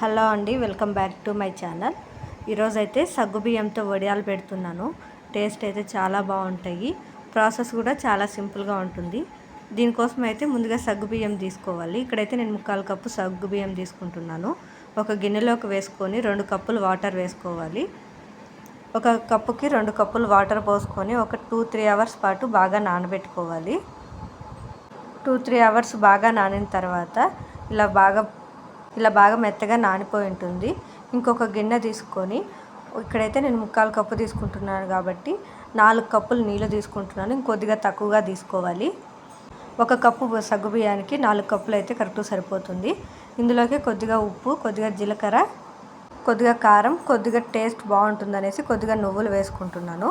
Hello అండి welcome back to my channel. ఈరోజు అయితే సగ్గు బియ్యంతో వడియాలు పెడుతున్నాను. టేస్ట్ అయితే చాలా బాగుంటాయి. ప్రాసెస్ కూడా చాలా సింపుల్గా ఉంటుంది. దీనికోసం అయితే ముందుగా సగ్గు బియ్యం తీసుకోవాలి. ఇక్కడైతే నేను ముక్కాలు కప్పు సగ్గు బియ్యం తీసుకుంటున్నాను. ఒక గిన్నెలోకి వేసుకొని రెండు కప్పులు వాటర్ వేసుకోవాలి. ఒక కప్పుకి రెండు కప్పులు వాటర్ పోసుకొని ఒక టూ త్రీ అవర్స్ పాటు బాగా నానబెట్టుకోవాలి. టూ త్రీ అవర్స్ బాగా నానిన తర్వాత ఇలా బాగా ఇలా బాగా మెత్తగా నానిపోయి ఉంటుంది. ఇంకొక గిన్నె తీసుకొని ఇక్కడైతే నేను ముక్కాలు కప్పు తీసుకుంటున్నాను కాబట్టి నాలుగు కప్పులు నీళ్ళు తీసుకుంటున్నాను. ఇంకొద్దిగా తక్కువగా తీసుకోవాలి. ఒక కప్పు సగ్గు బియ్యానికి నాలుగు కప్పులు అయితే కరెక్ట్గా సరిపోతుంది. ఇందులోకి కొద్దిగా ఉప్పు కొద్దిగా జీలకర్ర కొద్దిగా కారం కొద్దిగా టేస్ట్ బాగుంటుంది అనేసి కొద్దిగా నువ్వులు వేసుకుంటున్నాను.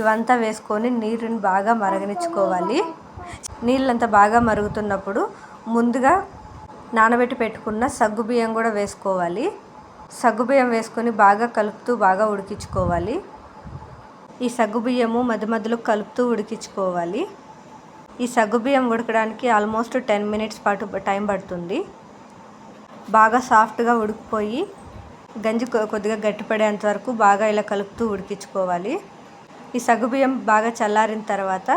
ఇవంతా వేసుకొని నీరుని బాగా మరగనిచ్చుకోవాలి. నీళ్ళంతా బాగా మరుగుతున్నప్పుడు ముందుగా నానబెట్టి పెట్టుకున్న సగ్గు బియ్యం కూడా వేసుకోవాలి. సగ్గు బియ్యం వేసుకొని బాగా కలుపుతూ బాగా ఉడికించుకోవాలి. ఈ సగ్గు బియ్యము మధ్య మధ్యలో కలుపుతూ ఉడికించుకోవాలి. ఈ సగ్గు బియ్యం ఉడకడానికి ఆల్మోస్ట్ టెన్ మినిట్స్ పాటు టైం పడుతుంది. బాగా సాఫ్ట్గా ఉడికిపోయి గంజి కొద్దిగా గట్టిపడేంత వరకు బాగా ఇలా కలుపుతూ ఉడికించుకోవాలి. ఈ సగ్గుబియ్యం బాగా చల్లారిన తర్వాత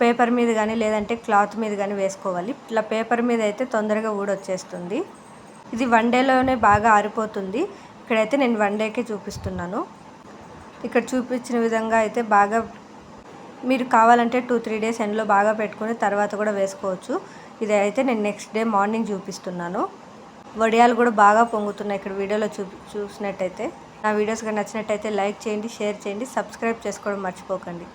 పేపర్ మీద కానీ లేదంటే క్లాత్ మీద కానీ వేసుకోవాలి. ఇట్లా పేపర్ మీద అయితే తొందరగా ఊడొచ్చేస్తుంది. ఇది వన్ డేలోనే బాగా ఆరిపోతుంది. ఇక్కడైతే నేను వన్ డేకే చూపిస్తున్నాను. ఇక్కడ చూపించిన విధంగా అయితే బాగా మీరు కావాలంటే టూ త్రీ డేస్ ఎండ్లో బాగా పెట్టుకుని తర్వాత కూడా వేసుకోవచ్చు. ఇది అయితే నేను నెక్స్ట్ డే మార్నింగ్ చూపిస్తున్నాను. వడియాలు కూడా బాగా పొంగుతున్నాయి ఇక్కడ వీడియోలో చూ చూసినట్టయితే. నా వీడియోస్ కానీ నచ్చినట్టయితే లైక్ చేయండి షేర్ చేయండి సబ్స్క్రైబ్ చేసుకోవడం మర్చిపోకండి.